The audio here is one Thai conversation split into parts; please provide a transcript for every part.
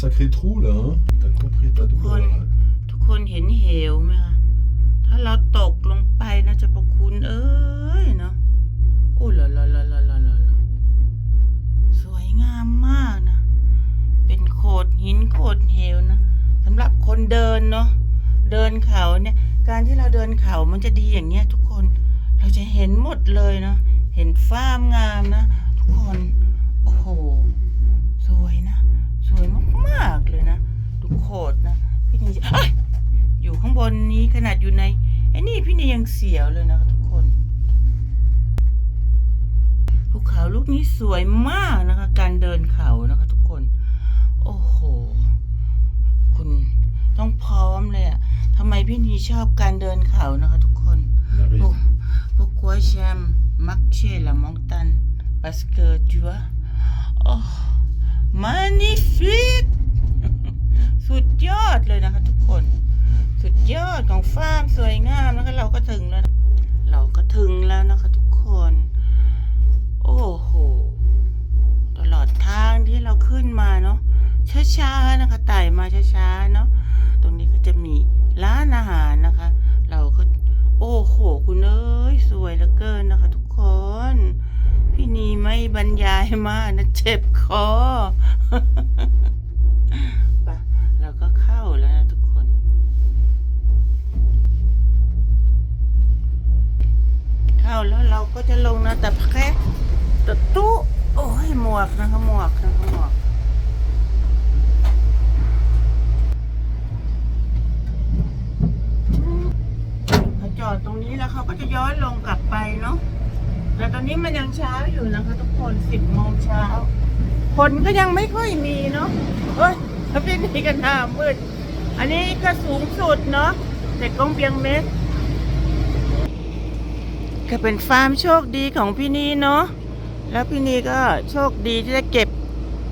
sacrés trous là, hein T'as compris ta douleur Voilà. là. ทุกคนเห็นเหวไหมคะถ้าเราตกลงไปนะเจะประคุณเอ้ยเนาะโอ้ละละละละละละละสวยงามมากนะ เป็นโขดหินโขดเหวนะสำหรับคนเดินเนาะเดินเขาเนี่ย การที่เราเดินเขามันจะดีอย่างเงี้ย ทุกคนเราจะเห็นหมดเลยเนาะเห็นฟ้ามงามนะ ทุกคน โอ้โห สวยนะ สวย มากๆเลยนะ ดูโขดนะ พี่นีเอ้ยอยู่ข้างบนนี้ขนาดอยู่ในไอ้นี่พี่นียังเสียวเลยนะคะทุกคนภูเขาลูกนี้สวยมากนะคะ การเดินเขานะคะทุกคน โอ้โห คุณต้องพร้อมเลยอะทำไมพี่นีชอบการเดินเขานะคะ ทุกคน Marie. Pour- pourquoi j'aime marcher la montagne Parce que tu vois, oh, magnifique สุดยอดเลยนะคะ ทุกคน สุดยอดของฟาร์มสวยงามนะคะ เราก็ถึงแล้ว เราก็ถึงแล้วนะคะ ทุกคน โอ้โห ตลอดทางที่เราขึ้นมาเนาะช้าๆนะคะไต่มาช้าๆเนาะตรงนี้ก็จะมีร้านอาหารนะคะ เราก็โอ้โห คุณเอ้ยสวยเหลือเกินนะคะ ทุกคน พี่นีไม่บรรยายมากนะเจ็บคอ เราก็เข้าแล้วนะทุกคน เข้าแล้วเราก็จะลงนะแต่แค่ตะตู้โอ้ยหมวกนะคะหมวกนะคะหมวกจอดตรงนี้แล้วเขาก็จะย้อนลงกลับไปเนาะแต่ตอนนี้มันยังเช้าอยู่นะคะ ทุกคนสิบโมงเช้า คนก็ยังไม่ค่อยมีเนาะ พี่นี่กันหน้ามืด อันนี้ก็สูงสุดเนาะแต่กงเบียงเม็ดก็เป็นฟาร์มโชคดีของพี่นีเนาะแล้วพี่นีก็โชคดีที่ได้เก็บ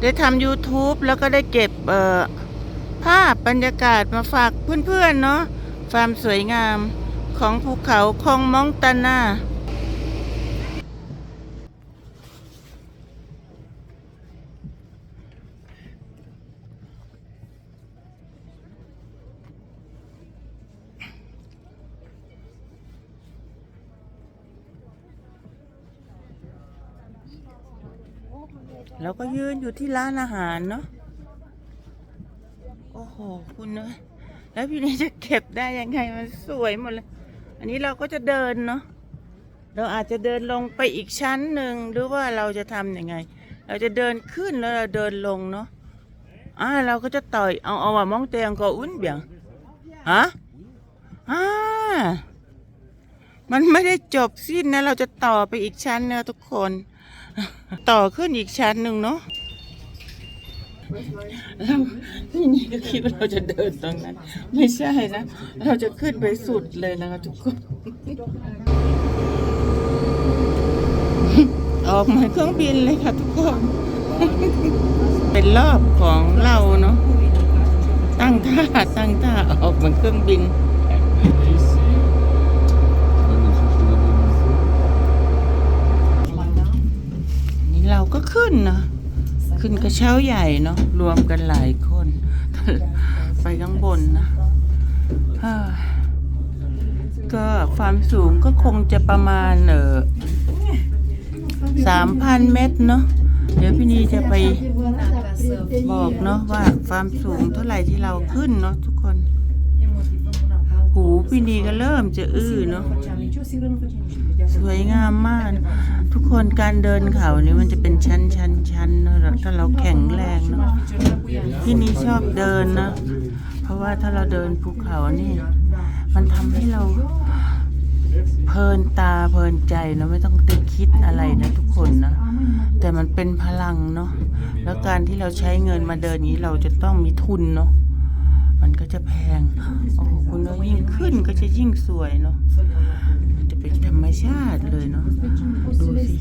ได้ทำ YouTube แล้วก็ได้เก็บเอ่อภาพบรรยากาศมาฝากเพื่อนๆเนาะฟาร์มสวยงามของภูเขาคองมองตานา เราก็ยืนอยู่ที่ร้านอาหารเนาะโอ้โหคุณเนยแล้วพี่นี่จะเก็บได้ยังไงมันสวยหมดเลย อันนี้เราก็จะเดินเนาะเราอาจจะเดินลงไปอีกชั้นหนึ่งหรือว่าเราจะทำยังไง เราจะเดินขึ้นแล้วเราเดินลงเนาะอ่าเราก็จะต่อยเอาเอาว่ามองเตียงก็อุ้นเบียงฮะอ่ามันไม่ได้จบสิ้นนะ เราจะต่อไปอีกชั้นนะทุกคน ต่อขึ้นอีกชั้นหนึ่งเนาะเราพี่นี่ก็คิดว่าเราจะเดินตรงนั้น ไม่ใช่นะ เราจะขึ้นไปสุดเลยนะคะทุกคน ออกมือนเครื่องบินเลยค่ะทุกคน เป็นรอบของเราเนาะ ตั้งท่าตั้งท่าออกเหมือนเครื่องบินเราก็ขึ้นนะ ขึ้นกระเช้าใหญ่เนาะรวมกันหลายคน ไปข้างบนนะก็ความสูงก็คงจะประมาณเออสามพันเมตรเนาะเดี๋ยวพี่นีจะไปบอกเนาะว่าความสูงเท่าไหร่ที่เราขึ้นเนาะทุกคน หูพี่นีก็เริ่มจะอื้อเนาะ สวยงามมาก ทุกคนการเดินเขานี่มันจะเป็นชั้นชั้นชั้นนะถ้าเราแข็งแรงเนอะที่นี่ชอบเดินนะ เพราะว่าถ้าเราเดินภูเขานี่ มันทำให้เราเพลินตาเพลินใจนะไม่ต้องไปคิดอะไรนะทุกคนนะ แต่มันเป็นพลังเนาะแล้วการที่เราใช้เงินมาเดินนี้เราจะต้องมีทุนเนาะมันก็จะแพงโอ้โหคุณยิ่งขึ้นก็จะยิ่งสวยเนาะ เป็นธรรมชาติเลยเนาะดูสิ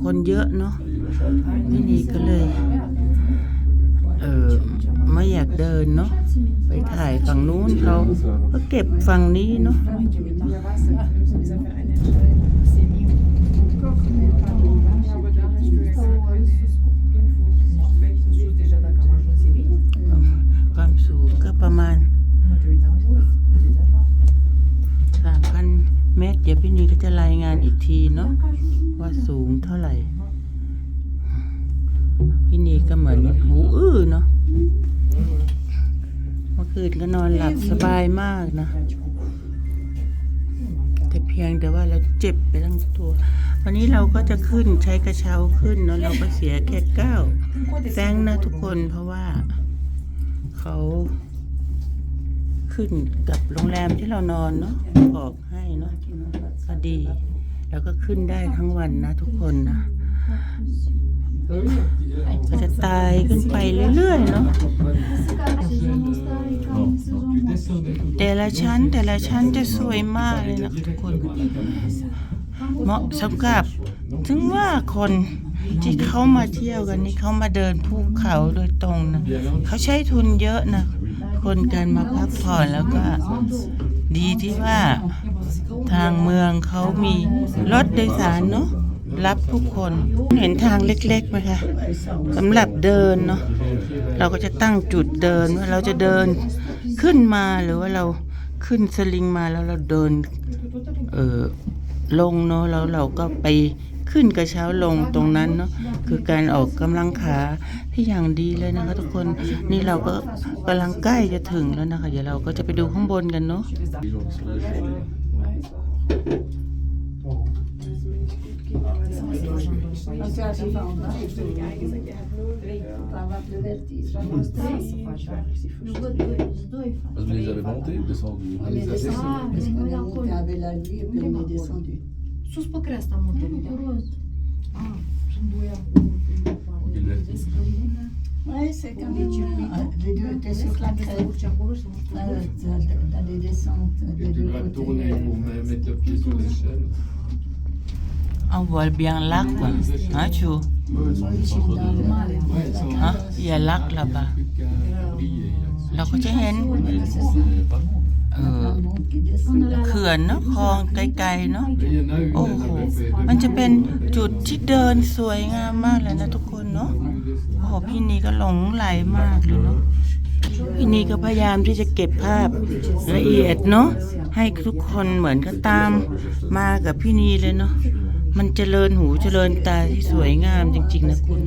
คนเยอะเนาะพี่นีก็เลย เออไม่อยากเดินเนาะไปถ่ายฝั่งนู้นเขาก็เก็บฝั่งนี้เนาะ ยวพี่นีก็จะรายงานอีกทีเนาะว่าสูงเท่าไหร่ พี่นีก็เหมือนหูอื้อเนาะเมื่อคืนก็นอนหลับสบายมากนะ แต่เพียงแต่ว่าเราเจ็บไปทั้งตัว วันนี้เราก็จะขึ้นใช้กระเช้าขึ้นเนาะเราก็เสียแค่เก้าแซงนะทุกคนเพราะว่า เขา ขึ้นกับโรงแรมที่เรานอนเนาะบอกให้เนาะก็ดี แล้วก็ขึ้นได้ทั้งวันนะทุกคนนะก็จะตายขึ้นไปเรื่อยๆเนาะแต่ละชั้นแต่ละชั้นจะสวยมากเลยนะทุกคน เหมาะสำหรับถึงว่าคนที่เขามาเที่ยวกันนี่เขามาเดินภูเขาโดยตรงนะเขาใช้ทุนเยอะนะ คนการมาพักผ่อนแล้วก็ดีที่ว่าทางเมืองเขามีรถโดยสารเนาะรับทุกคนเห็นทางเล็กๆไหมคะสำหรับเดินเนาะเราก็จะตั้งจุดเดินว่าเราจะเดินขึ้นมาหรือว่าเราขึ้นสลิงมาแล้วเราเดินเออลงเนาะแล้วเราก็ไป ขึ้นกระเช้าลงตรงนั้นเนาะคือการออกกำลังขาที่อย่างดีเลยนะคะ ทุกคนนี่เราก็กำลังใกล้จะถึงแล้วนะคะ เดี๋ยวเราก็จะไปดูข้างบนกันเนาะ sus pe creasta multe. Nu. A, și îndoia cu c'est comme deux sur la des On voit bien l'arc, hein, tu. Il y a l'arc là-bas. Là, côté, เออเขื่อนเนาะคลองไกลๆเนาะโอ้โหมันจะเป็นจุดที่เดินสวยงามมากเลยนะทุกคนเนาะโอ้โหพี่นีก็หลงไหลมากเลยเนาะพี่นีก็พยายามที่จะเก็บภาพละเอียดเนาะให้ทุกคนเหมือนก็ตามมากับพี่นีเลยเนาะมันเจริญหูเจริญตาที่สวยงามจริง ๆ นะคุณ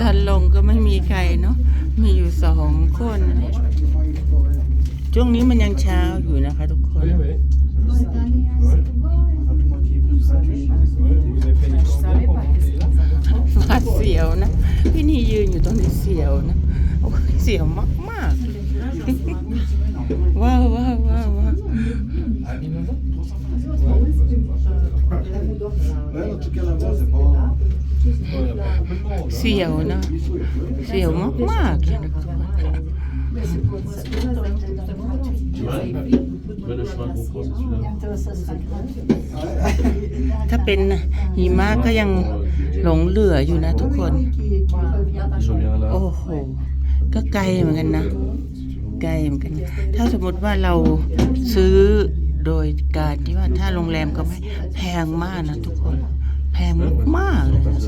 ตอนลงก็ไม่มีใครเนาะมีอยู่สองคน ช่วงนี้มันยังเช้าอยู่นะคะทุกคน Oui, oui. Ouais, vous avez fait les chandelles pour monter là หวาเสียวนะ พี่นี่ยืนอยู่ตรงนี้เสียวนะ โอ้ยเสียวมากมาก celui-là. Bientôt, ça sera grave. ถ้าเป็นหิมะก็ยังหลงเหลืออยู่นะทุกคน Oui, qui, qui revient. Je reviens là. โอ้โห ก็ไกลเหมือนกันนะ ไกลเหมือนกันนะถ้าสมมติว่าเราซื้อ โดยการที่ว่าถ้าโรงแรมก็ไม่แพงมากนะทุกคน แพงมากเลยนะ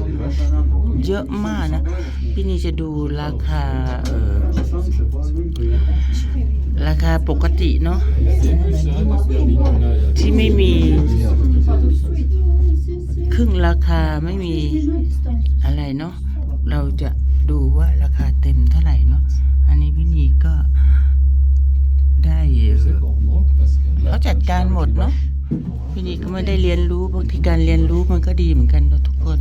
เยอะมากนะ พี่นี่จะดูราคาเออราคาปกติเนาะที่ไม่มี ครึ่งราคาไม่มีอะไรเนาะเราจะดูว่าราคาเต็มเท่าไหร่เนาะอันนี้พี่นีก็ได้ เอ่อ C'est gourmand parce que เขาจัดการหมดเนาะพี่นีก็ไม่ได้เรียนรู้บางทีการเรียนรู้มันก็ดีเหมือนกันเนาะทุกคน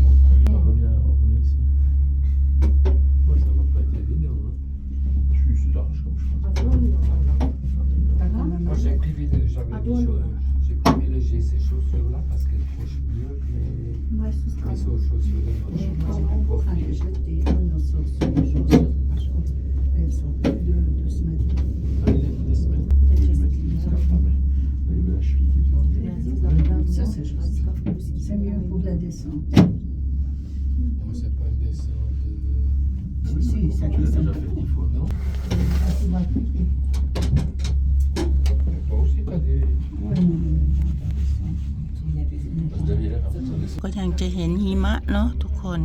เนาะทุกคน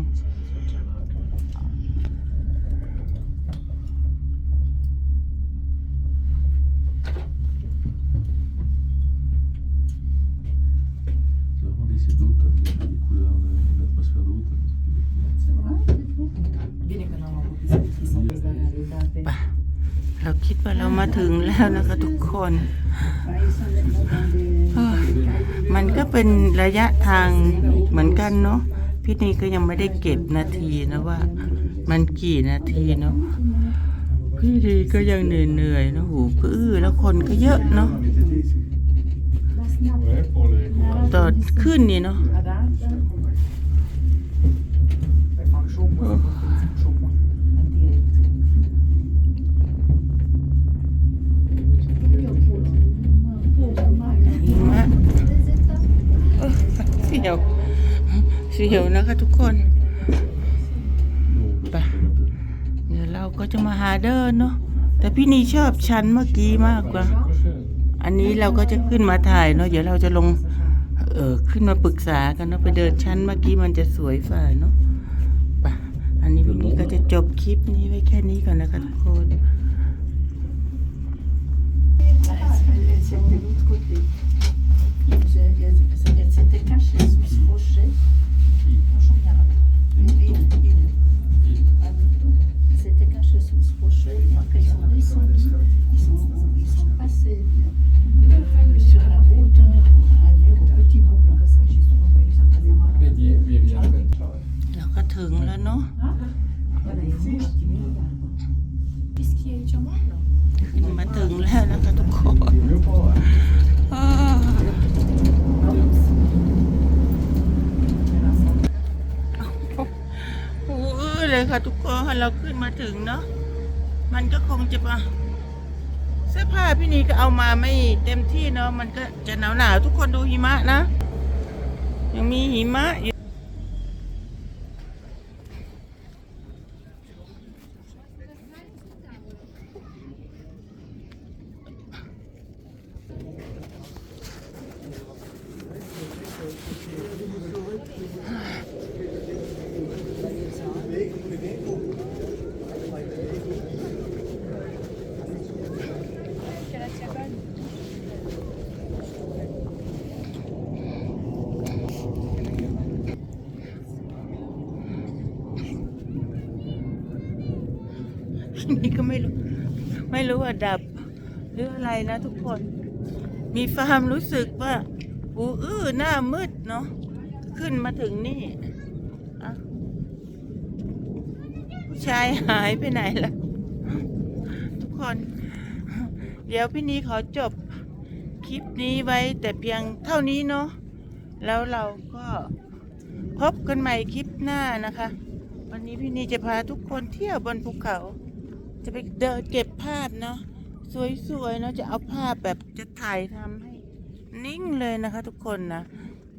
C'est vraiment des ciels d'automne, il y a des couleurs de l'atmosphère d'automne. c'est vrai, c'est tout. Bine că n-am avut discuții sau pe realitate. เราคิดว่าเรามาถึงแล้วนะคะทุกคน Bah, ils sont maintenant dans des- dans des cailloux. มันก็เป็นระยะทางเหมือนกันเนาะ พี่นีก็ยังไม่ได้เก็บนาทีนะว่า มันกี่นาทีเนาะพี่นีก็ยังเหนื่อยๆนะหูก็อื้อแล้วคนก็เยอะเนาะ Ouais, pour les. ต่อขึ้นนี่เนาะ สียวนะคะทุกคนไปเดี๋ยวเราก็จะมาหาเดินเนาะแต่พี่นีชอบชั้นเมื่อกี้มากกว่า อันนี้เราก็จะขึ้นมาถ่ายเนาะเดี๋ยวเราจะลงเออขึ้นมาปรึกษากันเนาะไปเดินชั้นเมื่อกี้มันจะสวยฝ่าเนาะไปอันนี้พี่นีก็จะจบคลิปนี้ไว้แค่นี้ก่อนนะคะทุกคน C'était caché sous ce rocher. ค่ะทุกคนเราขึ้นมาถึงเนาะมันก็คงจะมาเสื้อผ้าพี่นีก็เอามาไม่เต็มที่เนาะมันก็จะหนาวหนาวๆทุกคนดูหิมะนะ ยังมีหิมะอยู่ นี่ก็ไม่รู้ ไม่รู้ว่าดับ หรืออะไรนะทุกคน มีความรู้สึกว่าอูอื้อหน้ามืดเนาะขึ้นมาถึงนี่ผู้ชายหายไปไหนล่ะทุกคน เดี๋ยวพี่นี้ขอจบคลิปนี้ไว้แต่เพียงเท่านี้เนาะแล้วเราก็พบกันใหม่คลิปหน้านะคะ วันนี้พี่นีจะพาทุกคนเที่ยวบนภูเขา จะไปเดินเก็บภาพเนาะสวยๆเนาะจะเอาภาพแบบจะถ่ายทำให้ นิ่งเลยนะคะ ทุกคนนะ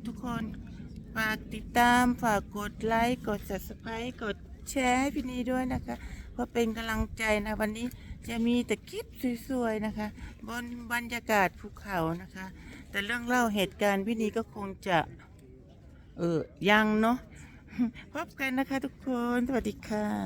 ทุกคนฝากติดตามฝากกดไลค์กด subscribe กดแชร์ให้พี่นีด้วยนะคะเพื่อเป็นกำลังใจนะวันนี้จะมีแต่คลิปสวยๆนะคะ บนบรรยากาศภูเขานะคะ แต่เรื่องเล่าเหตุการณ์พี่นีก็คงจะ เออยังเนาะพบกันนะคะทุกคน สวัสดีค่ะ